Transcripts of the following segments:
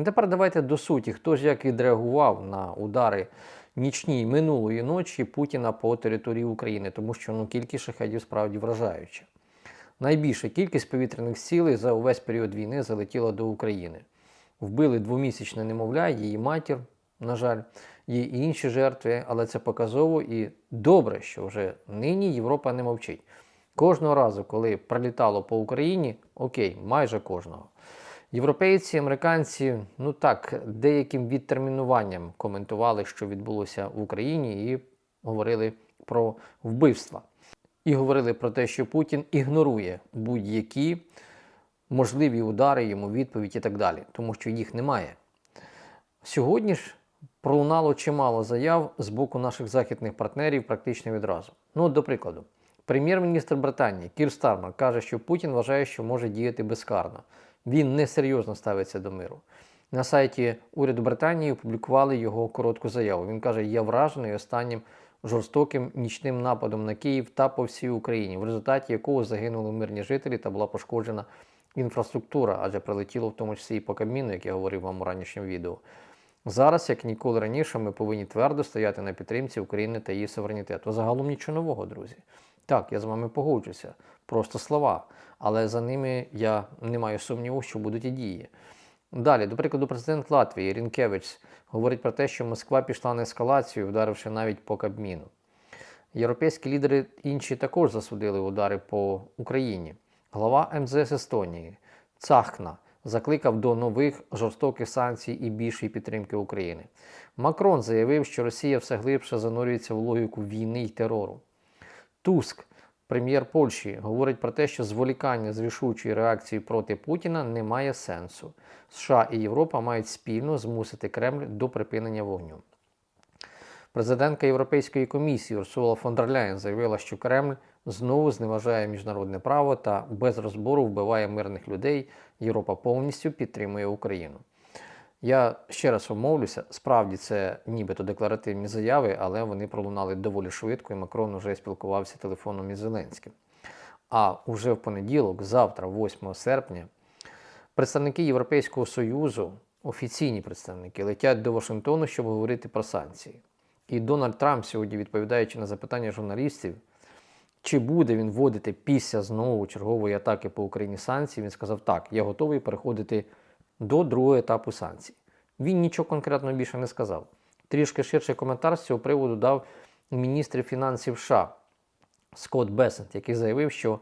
І тепер давайте до суті, хто ж як відреагував на удари нічні минулої ночі Путіна по території України, тому що ну, кількість шахедів справді вражаюча. Найбільша кількість повітряних цілей за увесь період війни залетіла до України. Вбили двомісячне немовля, її матір, на жаль, є і інші жертви, але це показово і добре, що вже нині Європа не мовчить. Кожного разу, коли прилітало по Україні, окей, майже кожного. Європейці, американці, ну так, деяким відтермінуванням коментували, що відбулося в Україні, і говорили про вбивства. І говорили про те, що Путін ігнорує будь-які можливі удари, йому відповідь і так далі, тому що їх немає. Сьогодні ж пролунало чимало заяв з боку наших західних партнерів практично відразу. Ну, до прикладу, прем'єр-міністр Британії Кір Стармер каже, що Путін вважає, що може діяти безкарно. Він несерйозно ставиться до миру. На сайті уряду Британії опублікували його коротку заяву. Він каже: Я вражений останнім жорстоким нічним нападом на Київ та по всій Україні, в результаті якого загинули мирні жителі та була пошкоджена інфраструктура, адже прилетіло в тому числі і по Кабміну, як я говорив вам у ранішньому відео. Зараз, як ніколи раніше, ми повинні твердо стояти на підтримці України та її суверенітету. Загалом нічого нового, друзі. Так, я з вами погоджуся. Просто слова. Але за ними я не маю сумніву, що будуть і дії. Далі, до прикладу, президент Латвії Рінкевич говорить про те, що Москва пішла на ескалацію, вдаривши навіть по Кабміну. Європейські лідери інші також засудили удари по Україні. Глава МЗС Естонії Цахна закликав до нових жорстоких санкцій і більшої підтримки України. Макрон заявив, що Росія все глибше занурюється в логіку війни й терору. Туск, прем'єр Польщі, говорить про те, що зволікання з рішучої реакції проти Путіна не має сенсу. США і Європа мають спільно змусити Кремль до припинення вогню. Президентка Європейської комісії Урсула фон дер Ляєн заявила, що Кремль знову зневажає міжнародне право та без розбору вбиває мирних людей. Європа повністю підтримує Україну. Я ще раз умовлюся, справді це нібито декларативні заяви, але вони пролунали доволі швидко, і Макрон вже спілкувався телефоном із Зеленським. А уже в понеділок, завтра, 8 серпня, представники Європейського Союзу, офіційні представники, летять до Вашингтону, щоб говорити про санкції. І Дональд Трамп сьогодні, відповідаючи на запитання журналістів, чи буде він вводити після знову чергової атаки по Україні санкції, він сказав: так, я готовий переходити до другого етапу санкцій. Він нічого конкретно більше не сказав. Трішки ширший коментар з цього приводу дав міністр фінансів США Скотт Бесент, який заявив, що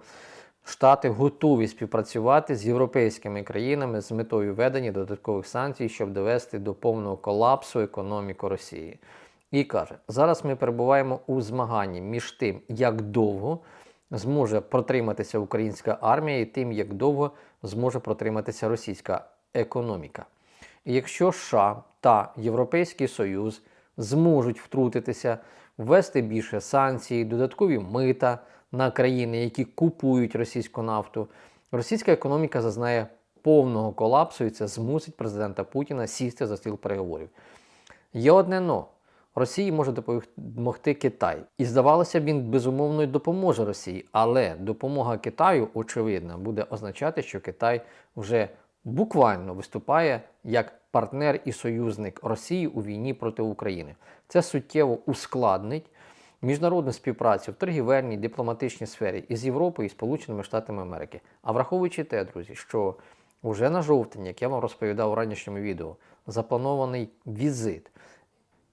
Штати готові співпрацювати з європейськими країнами з метою введення додаткових санкцій, щоб довести до повного колапсу економіки Росії. І каже: зараз ми перебуваємо у змаганні між тим, як довго зможе протриматися українська армія, і тим, як довго зможе протриматися російська економіка. І якщо США та Європейський Союз зможуть втрутитися, ввести більше санкцій, додаткові мита на країни, які купують російську нафту, російська економіка зазнає повного колапсу, і це змусить президента Путіна сісти за стіл переговорів. Є одне но. Росії може допомогти Китай. І здавалося б, він безумовно допоможе Росії, але допомога Китаю, очевидно, буде означати, що Китай вже буквально виступає як партнер і союзник Росії у війні проти України. Це суттєво ускладнить міжнародну співпрацю в торгівельній, дипломатичній сфері із Європою і Сполученими Штатами Америки. А враховуючи те, друзі, що вже на жовтень, як я вам розповідав у ранішньому відео, запланований візит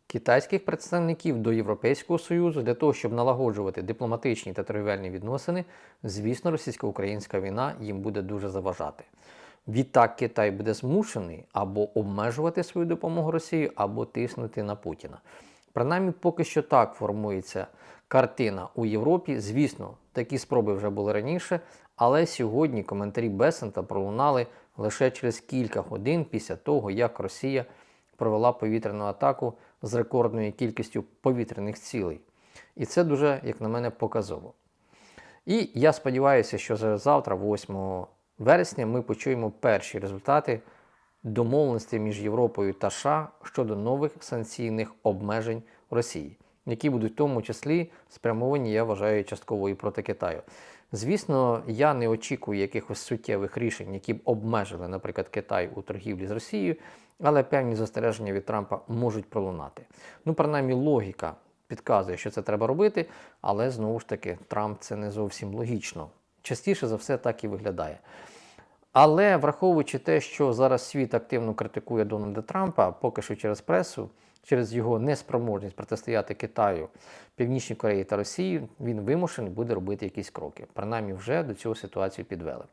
китайських представників до Європейського Союзу для того, щоб налагоджувати дипломатичні та торгівельні відносини, звісно, російсько-українська війна їм буде дуже заважати. Відтак Китай буде змушений або обмежувати свою допомогу Росії, або тиснути на Путіна. Принаймні, поки що так формується картина у Європі. Звісно, такі спроби вже були раніше, але сьогодні коментарі Бесента пролунали лише через кілька годин після того, як Росія провела повітряну атаку з рекордною кількістю повітряних цілей. І це дуже, як на мене, показово. І я сподіваюся, що завтра, 8 вересня, ми почуємо перші результати домовленості між Європою та США щодо нових санкційних обмежень Росії, які будуть в тому числі спрямовані, я вважаю, частково і проти Китаю. Звісно, я не очікую якихось суттєвих рішень, які б обмежили, наприклад, Китай у торгівлі з Росією, але певні застереження від Трампа можуть пролунати. Ну, принаймні, логіка підказує, що це треба робити, але знову ж таки, Трамп це не зовсім логічно. Частіше за все так і виглядає. Але враховуючи те, що зараз світ активно критикує Дональда Трампа, поки що через пресу, через його неспроможність протистояти Китаю, Північній Кореї та Росії, він вимушений буде робити якісь кроки. Принаймні, вже до цього ситуацію підвели.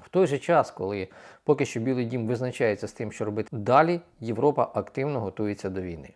В той же час, коли поки що Білий дім визначається з тим, що робити далі, Європа активно готується до війни.